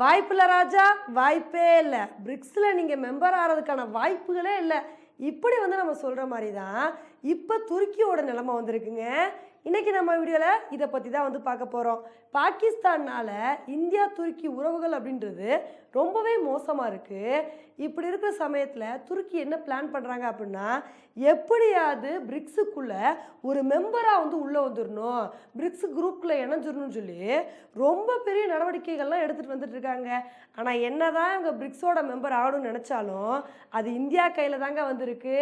வாய்ப்பில்ல ராஜா வாய்ப்பே இல்லை. பிரிக்ஸில் நீங்கள் மெம்பர் ஆகிறதுக்கான வாய்ப்புகளே இல்லை. இப்படி வந்து நம்ம சொல்கிற மாதிரி தான் இப்போ துருக்கியோட நிலமை வந்திருக்குங்க. இன்றைக்கி நம்ம வீடியோவில் இதை பற்றி தான் வந்து பார்க்க போகிறோம் பாகிஸ்தானால் இந்தியா துருக்கி உறவுகள் அப்படின்றது ரொம்பவே மோசமாக இருக்குது இப்படி இருக்கிற சமயத்தில் துருக்கி என்ன பிளான் பண்ணுறாங்க அப்படின்னா எப்படியாவது பிரிக்ஸுக்குள்ளே ஒரு மெம்பராக வந்து உள்ளே வந்துடணும் பிரிக்ஸ் குரூப்பில் இணைஞ்சிடணும்னு சொல்லி ரொம்ப பெரிய நடவடிக்கைகள்லாம் எடுத்துகிட்டு வந்துட்டு இருக்காங்க. ஆனால் என்னதான் இவங்க பிரிக்ஸோட மெம்பர் ஆகணும்னு நினச்சாலும் அது இந்தியா கையில் தாங்க வந்திருக்கு.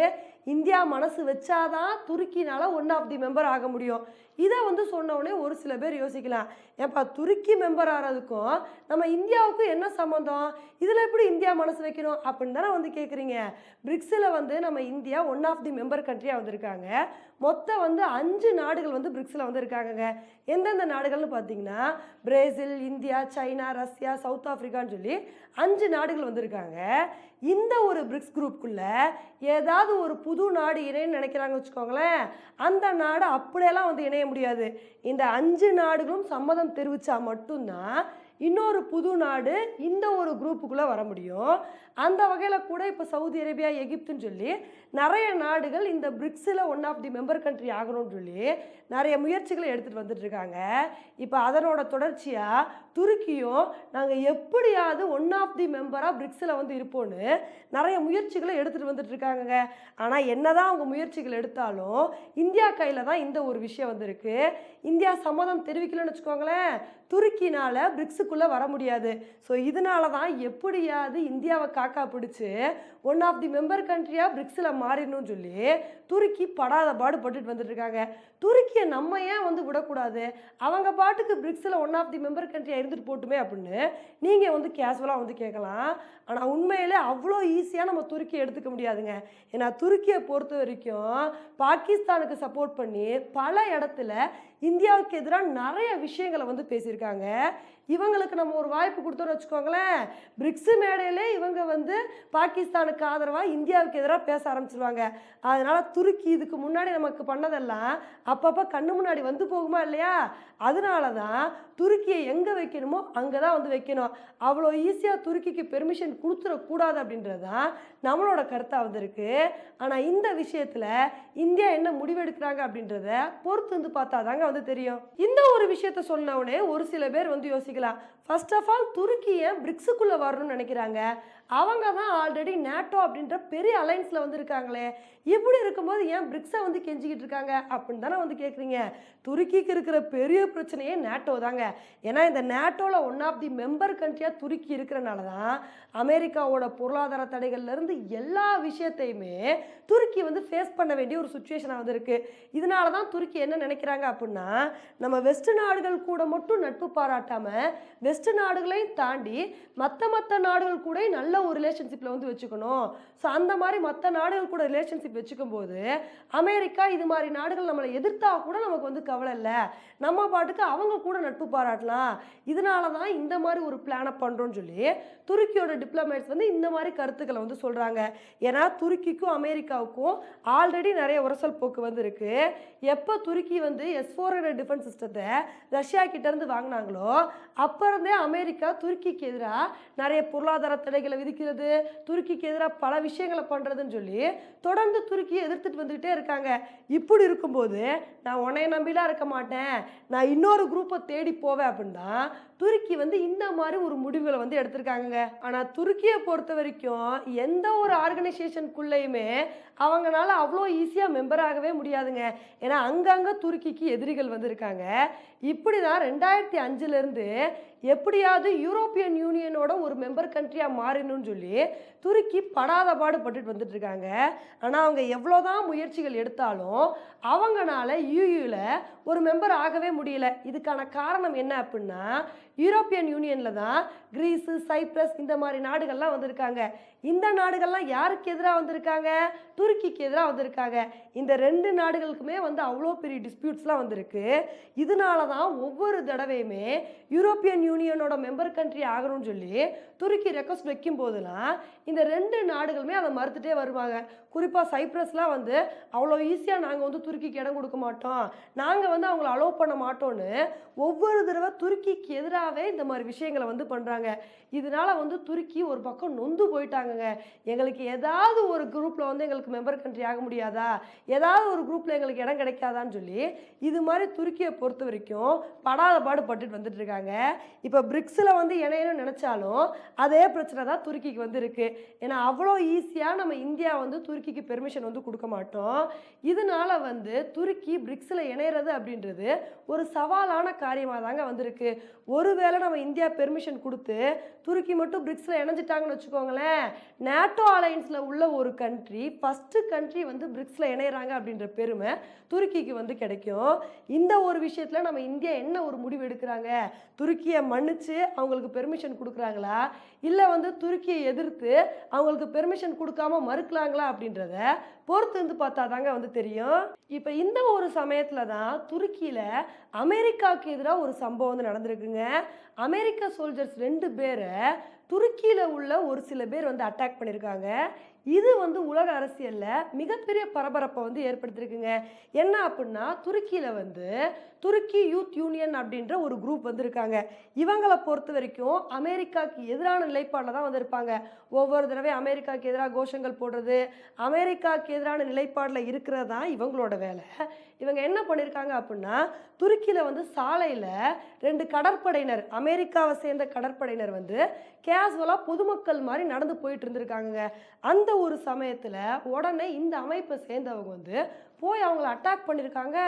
இந்தியா மனசு வச்சாதான் துருக்கினால் ஒன் ஆஃப் தி மெம்பர் ஆக முடியும். இதை வந்து சொன்ன உடனே ஒரு சில பேர் யோசிக்கலாம். ஏப்பா துருக்கி மெம்பர் ஆகிறதுக்கும் நம்ம இந்தியாவுக்கும் என்ன சம்மந்தம் இதில் எப்படி இந்தியா மனசு வைக்கணும் அப்படின்னு தானே வந்து கேட்குறீங்க பிரிக்ஸில் வந்து நம்ம India one of the member கண்ட்ரியாக வந்திருக்காங்க. மொத்தம் வந்து அஞ்சு நாடுகள் வந்து பிரிக்ஸில் வந்து இருக்காங்கங்க எந்தெந்த நாடுகள்னு பார்த்தீங்கன்னா Brazil India China Russia South ஆஃப்ரிக்கான்னு சொல்லி அஞ்சு நாடுகள் வந்திருக்காங்க. இந்த ஒரு பிரிக்ஸ் குரூப்புக்குள்ளே ஏதாவது ஒரு புது புது நாடு இணையன்னு நினைக்கிறாங்க வச்சுக்கோங்களேன் அந்த நாடு அப்படியெல்லாம் வந்து இணைய முடியாது. இந்த அஞ்சு நாடுகளும் சம்மதம் தெரிவித்தா மட்டும்தான் இன்னொரு புது நாடு இந்த ஒரு குரூப்புக்குள்ளே வர முடியும். அந்த வகையில் கூட இப்போ சவுதி அரேபியா எகிப்துன்னு சொல்லி நிறைய நாடுகள் இந்த பிரிக்ஸில் one of the member country ஆகணும்னு சொல்லி நிறைய முயற்சிகளை எடுத்துகிட்டு வந்துட்டுருக்காங்க இப்போ அதனோட தொடர்ச்சியாக துருக்கியும் நாங்கள் எப்படியாவது ஒன் ஆஃப் தி மெம்பராக பிரிக்ஸில் வந்து இருப்போன்னு நிறைய முயற்சிகளை எடுத்துகிட்டு வந்துட்டு இருக்காங்கங்க. ஆனால் என்னதான் அவங்க முயற்சிகள் எடுத்தாலும் இந்தியா கையில் தான் இந்த ஒரு விஷயம் வந்திருக்கு. இந்தியா சம்மதம் தெரிவிக்கலன்னு வச்சுக்கோங்களேன். துருக்கினால் பிரிக்ஸுக்குள்ளே வர முடியாது. ஸோ இதனால தான் எப்படியாவது இந்தியாவை காக்கா பிடிச்சி ஒன் ஆஃப் தி மெம்பர் கண்ட்ரியாக பிரிக்ஸில் மாறிடணும்னு சொல்லி துருக்கி படாத பாடு பட்டுட்டு வந்துட்டுருக்காங்க. துருக்கியை நம்ம ஏன் வந்து விடக்கூடாது? அவங்க பாட்டுக்கு பிரிக்ஸில் ஒன் ஆஃப் தி மெம்பர் கண்ட்ரியாக இருந்துட்டு போட்டுமே அப்படின்னு நீங்கள் வந்து கேஷுவலாக வந்து கேட்கலாம். ஆனால் உண்மையிலே அவ்வளோ ஈஸியாக நம்ம துருக்கியை எடுத்துக்க முடியாதுங்க. ஏன்னா துருக்கியை பொறுத்த வரைக்கும் பாகிஸ்தானுக்கு சப்போர்ட் பண்ணி பல இடத்துல இந்தியாவுக்கு எதிராக நிறைய விஷயங்களை வந்து பேசியிருக்காங்க. இருக்காங்க இவங்களுக்கு நம்ம ஒரு வாய்ப்பு கொடுத்தோம்னு வச்சுக்கோங்களேன். பிரிக்ஸ் மேடையிலே இவங்க வந்து பாகிஸ்தானுக்கு ஆதரவாக இந்தியாவுக்கு எதிராக பேச ஆரம்பிச்சிருவாங்க. அதனால் துருக்கி இதுக்கு முன்னாடி நமக்கு பண்ணதெல்லாம் அப்பப்போ கண்ணு முன்னாடி வந்து போகுமா இல்லையா? அதனால தான் துருக்கியை எங்கே வைக்கணுமோ அங்கே தான் வந்து வைக்கணும். அவ்வளோ ஈஸியாக துருக்கிக்கு பெர்மிஷன் கொடுத்துடக்கூடாது அப்படின்றது தான் நம்மளோட கருத்தாக வந்திருக்கு ஆனால் இந்த விஷயத்தில் இந்தியா என்ன முடிவெடுக்கிறாங்க அப்படின்றத பொறுத்து வந்து பார்த்தா தாங்க வந்து தெரியும். இந்த ஒரு விஷயத்த சொன்ன உடனே ஒரு சில பேர் வந்து தெரிஞ்சுக்கலாம் ஃபர்ஸ்ட் ஆஃப் ஆல் துருக்கியை பிரிக்ஸுக்குள்ளே வரணும்னு நினைக்கிறாங்க. அவங்க தான் ஆல்ரெடி நேட்டோ அப்படின்ற பெரிய அலைன்ஸில் வந்து இருக்காங்களே இப்படி இருக்கும்போது ஏன் பிரிக்ஸை வந்து கெஞ்சிக்கிட்டு இருக்காங்க? அப்படின்னு தானே வந்து கேட்குறீங்க துருக்கிக்கு இருக்கிற பெரிய பிரச்சனையே நேட்டோ தாங்க. ஏன்னா இந்த நேட்டோவில் ஒன் ஆஃப் தி மெம்பர் கண்ட்ரியாக துருக்கி இருக்கிறனால தான் அமெரிக்காவோட பொருளாதார தடைகள்லேருந்து எல்லா விஷயத்தையுமே துருக்கி வந்து ஃபேஸ் பண்ண வேண்டிய ஒரு சுச்சுவேஷனாக வந்து இருக்குது இதனால தான் துருக்கி என்ன நினைக்கிறாங்க அப்படின்னா நம்ம வெஸ்ட் நாடுகள் கூட மட்டும் நட்பு பாராட்டாமல் வெஸ்ட் நாடுகளையும் தாண்டி மற்ற மற்ற நாடுகள் கூட நல்ல ஒரு ரிலேஷன்ஷிப்பில் வந்து வச்சுக்கணும். ஸோ அந்த மாதிரி மற்ற நாடுகள் கூட ரிலேஷன்ஷிப் வச்சுக்கும் போது அமெரிக்கா இது மாதிரி நாடுகள் நம்மளை எதிர்த்தா கூட நமக்கு வந்து கவலை இல்லை. நம்ம பாட்டுக்கு அவங்க கூட நட்பு பாராட்டலாம். இதனால தான் இந்த மாதிரி ஒரு பிளானை பண்ணுறோன்னு சொல்லி துருக்கியோட டிப்ளமேட்ஸ் வந்து இந்த மாதிரி கருத்துக்களை வந்து சொல்கிறாங்க ஏன்னா துருக்கிக்கும் அமெரிக்காவுக்கும் ஆல்ரெடி நிறைய உரசல் போக்கு வந்து இருக்குது எப்போ துருக்கி வந்து எஸ் ஃபோர் ஹண்ட்ரட் டிஃபென்ஸ் சிஸ்டத்தை ரஷ்யா கிட்டேருந்து வாங்கினாங்களோ அப்போ இருந்தே அமெரிக்கா துருக்கிக்கு எதிராக நிறைய பொருளாதார தடைகளை விதிக்கிறது துருக்கிக்கு எதிராக பல விஷயங்களை பண்ணுறதுன்னு சொல்லி தொடர்ந்து துருக்கியை எதிர்த்துட்டு வந்துக்கிட்டே இருக்காங்க. இப்படி இருக்கும்போது நான் உன்னைய நம்பிலாம் இருக்க மாட்டேன். நான் இன்னொரு குரூப்பை தேடி போவேன் அப்படின்னா துருக்கி வந்து இந்த மாதிரி ஒரு முடிவுகளை வந்து எடுத்திருக்காங்க ஆனால் துருக்கியை பொறுத்த வரைக்கும் எந்த ஒரு ஆர்கனைசேஷனுக்குள்ளேயுமே அவங்களால அவ்வளோ ஈஸியாக மெம்பர் ஆகவே முடியாதுங்க. ஏன்னா அங்கங்கே துருக்கிக்கு எதிரிகள் வந்திருக்காங்க. இப்படி தான் ரெண்டாயிரத்தி அஞ்சுலேருந்து எப்படியாவது யூரோப்பியன் யூனியனோட ஒரு மெம்பர் கண்ட்ரியாக மாறணும்னு சொல்லி துருக்கி படாத பாடு பட்டுட்டு வந்துட்டு இருக்காங்க ஆனால் அவங்க எவ்வளோதான் முயற்சிகள் எடுத்தாலும் அவங்களால யூயூவில் ஒரு மெம்பர் ஆகவே முடியல. இதுக்கான காரணம் என்ன அப்படின்னா யூரோப்பியன் யூனியனில் தான் கிரீஸு சைப்ரஸ் இந்த மாதிரி நாடுகள்லாம் வந்திருக்காங்க. இந்த நாடுகள்லாம் யாருக்கு எதிராக வந்திருக்காங்க? துருக்கிக்கு எதிராக வந்திருக்காங்க. இந்த ரெண்டு நாடுகளுக்குமே வந்து அவ்வளோ பெரிய டிஸ்பியூட்ஸ்லாம் வந்திருக்கு. இதனால தான் ஒவ்வொரு தடவையுமே யூரோப்பியன் யூனியனோட மெம்பர் கண்ட்ரி ஆகணும்னு சொல்லி துருக்கி ரெக்வஸ்ட் வைக்கும் போதெல்லாம் இந்த ரெண்டு நாடுகளுமே அதை மறுத்துட்டே வருவாங்க. குறிப்பாக சைப்ரஸ்லாம் வந்து அவ்வளோ ஈஸியாக நாங்கள் வந்து துருக்கிக்கு இடம் கொடுக்க மாட்டோம். நாங்கள் வந்து அவங்கள அலோவ் பண்ண மாட்டோம்னு ஒவ்வொரு தடவை துருக்கிக்கு எதிராகவே இந்த மாதிரி விஷயங்களை வந்து பண்ணுறாங்க இதனால வந்து துருக்கி ஒரு பக்கம் நொந்து போயிட்டாங்கங்க. எங்களுக்கு ஏதாவது ஒரு குரூப்பில் வந்து எங்களுக்கு மெம்பர் கண்ட்ரி ஆக முடியாதா? ஏதாவது ஒரு குரூப்பில் எங்களுக்கு இடம் கிடைக்காதான்னு சொல்லி இது மாதிரி துருக்கியை பொறுத்த வரைக்கும் படாத பாடு பட்டுட்டு வந்துட்டு இருக்காங்க. இப்போ பிரிக்ஸில் வந்து இணையணும்னு நினச்சாலும் அதே பிரச்சனை தான் துருக்கிக்கு வந்து இருக்குது ஏன்னா அவ்வளோ ஈஸியாக நம்ம இந்தியா வந்து துருக்கி துருக்கிக்கு பெர்மிஷன் வந்து கொடுக்க மாட்டோம். இதனால வந்து துருக்கி பிரிக்ஸில் இணையிறது அப்படின்றது ஒரு சவாலான காரியமாக தாங்க வந்திருக்கு. ஒருவேளை நம்ம இந்தியா பெர்மிஷன் கொடுத்து துருக்கி மட்டும் பிரிக்ஸில் இணைஞ்சிட்டாங்கன்னு வச்சுக்கோங்களேன் நேட்டோ அலையன்ஸில் உள்ள ஒரு கண்ட்ரி ஃபஸ்ட்டு கண்ட்ரி வந்து பிரிக்ஸில் இணையிறாங்க அப்படின்ற பெருமை துருக்கிக்கு வந்து கிடைக்கும். இந்த ஒரு விஷயத்தில் நம்ம இந்தியா என்ன ஒரு முடிவு எடுக்கிறாங்க? துருக்கியை மன்னிச்சு அவங்களுக்கு பெர்மிஷன் கொடுக்குறாங்களா? இல்லை வந்து துருக்கியை எதிர்த்து அவங்களுக்கு பெர்மிஷன் கொடுக்காம மறுக்கலாங்களா அப்படின்றத பொறுத்து இருந்து பார்த்தா தாங்க வந்து தெரியும். இப்போ இந்த ஒரு சமயத்தில் தான் துருக்கியில் அமெரிக்காவுக்கு எதிராக ஒரு சம்பவம் வந்து நடந்திருக்குங்க. அமெரிக்க சோல்ஜர்ஸ் ரெண்டு பேரை துருக்கியில் உள்ள ஒரு சில பேர் வந்து அட்டாக் பண்ணியிருக்காங்க இது வந்து உலக அரசியலில் மிகப்பெரிய பரபரப்பை வந்து ஏற்படுத்தியிருக்குங்க என்ன அப்படின்னா துருக்கியில் வந்து துருக்கி யூத் யூனியன் அப்படின்ற ஒரு குரூப் வந்து இருக்காங்க இவங்களை பொறுத்த வரைக்கும் அமெரிக்காவுக்கு எதிரான நிலைப்பாடில் தான் வந்து இருப்பாங்க ஒவ்வொரு தடவை அமெரிக்காவுக்கு எதிராக கோஷங்கள் போடுறது அமெரிக்காவுக்கு எதிரான நிலைப்பாடில் இருக்கிறது தான் இவங்களோட வேலை. இவங்க என்ன பண்ணியிருக்காங்க அப்படின்னா துருக்கியில் வந்து சாலையில் ரெண்டு கடற்படையினர் அமெரிக்காவை சேர்ந்த கடற்படையினர் வந்து கேஷுவலாக பொதுமக்கள் மாதிரி நடந்து போயிட்டு இருந்திருக்காங்க அந்த ஒரு சமயத்தில் உடனே இந்த அமைப்பை சேர்ந்தவங்க வந்து போய் அவங்கள அட்டாக் பண்ணியிருக்காங்க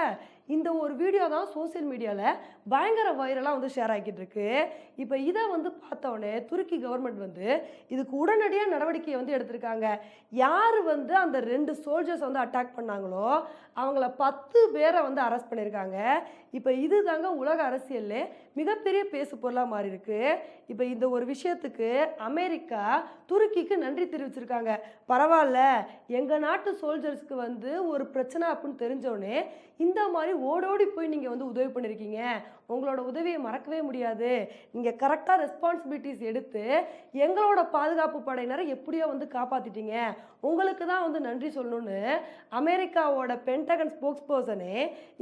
இந்த ஒரு வீடியோ தான் சோஷியல் மீடியாவில் பயங்கர வைரலாக வந்து ஷேர் ஆகிட்டு இருக்கு இப்போ இதை வந்து பார்த்தோன்னே துருக்கி கவர்மெண்ட் வந்து இதுக்கு உடனடியாக நடவடிக்கையை வந்து எடுத்திருக்காங்க. யார் வந்து அந்த ரெண்டு சோல்ஜர்ஸ் வந்து அட்டாக் பண்ணாங்களோ அவங்கள பத்து பேரை வந்து அரெஸ்ட் பண்ணியிருக்காங்க. இப்போ இது தாங்க உலக அரசியல்ல மிகப்பெரிய பேசு பொருளாக மாறி இருக்கு இப்போ இந்த ஒரு விஷயத்துக்கு அமெரிக்கா துருக்கிக்கு நன்றி தெரிவிச்சிருக்காங்க. பரவாயில்ல எங்கள் நாட்டு சோல்ஜர்ஸ்க்கு வந்து ஒரு பிரச்சனை அப்படின்னு தெரிஞ்சோடனே இந்த மாதிரி ஓடோடி போய் நீங்கள் வந்து உதவி பண்ணியிருக்கீங்க உங்களோட உதவியை மறக்கவே முடியாது. நீங்கள் கரெக்டாக ரெஸ்பான்சிபிலிட்டிஸ் எடுத்து எங்களோட பாதுகாப்பு படையினரை எப்படியோ வந்து காப்பாற்றிட்டீங்க உங்களுக்கு தான் வந்து நன்றி சொல்லணும்னு அமெரிக்காவோட பென்டகன் ஸ்போக்ஸ் பர்சனே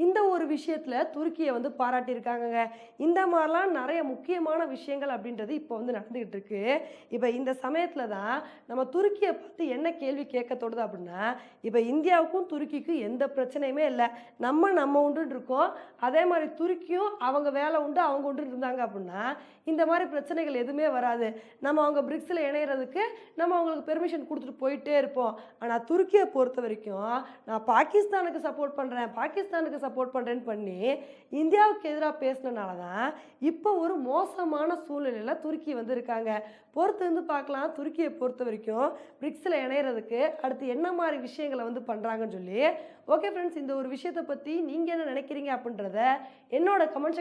இந்த ஒரு விஷயத்தில் துருக்கியை வந்து பாராட்டியிருக்காங்கங்க. இந்த மாதிரிலாம் நிறைய முக்கியமான விஷயங்கள் அப்படின்றது இப்போ வந்து நடந்துக்கிட்டு இருக்கு. இப்போ இந்த சமயத்தில் தான் நம்ம துருக்கியை பார்த்து என்ன கேள்வி கேட்க தோணுது அப்படின்னா இப்போ இந்தியாவுக்கும் துருக்கிக்கும் எந்த பிரச்சனையுமே இல்லை. நம்ம நம்ம உண்டு இருக்கோம். அதே மாதிரி துருக்கியும் அவங்க வேலை உண்டு அவங்க உண்டு இருந்தாங்க அப்படின்னா இந்த மாதிரி பிரச்சனைகள் எதுவுமே வராது. நம்ம அவங்க பிரிக்ஸில் இணையிறதுக்கு நம்ம அவங்களுக்கு பெர்மிஷன் கொடுத்துட்டு போயிட்டே இருப்போம். ஆனால் துருக்கியை பொறுத்த வரைக்கும் நான் பாகிஸ்தானுக்கு சப்போர்ட் பண்ணுறேன் பாகிஸ்தானுக்கு சப்போர்ட் பண்ணுறேன்னு பண்ணி இந்தியாவுக்கு எதிராக பேசினனால தான் இப்போ ஒரு மோசமான சூழ்நிலையில் துருக்கி வந்து இருக்காங்க பொறுத்து பார்க்கலாம். துருக்கியை பொறுத்த வரைக்கும் பிரிக்ஸில் இணையிறதுக்கு அடுத்து என்ன மாதிரி விஷயங்களை வந்து பண்ணுறாங்கன்னு சொல்லி ஓகே ஃப்ரெண்ட்ஸ் இந்த ஒரு விஷயத்தை பற்றி நீங்கள் என்ன நினைக்கிறீங்க அப்படின்றத என்னோட கமெண்ட்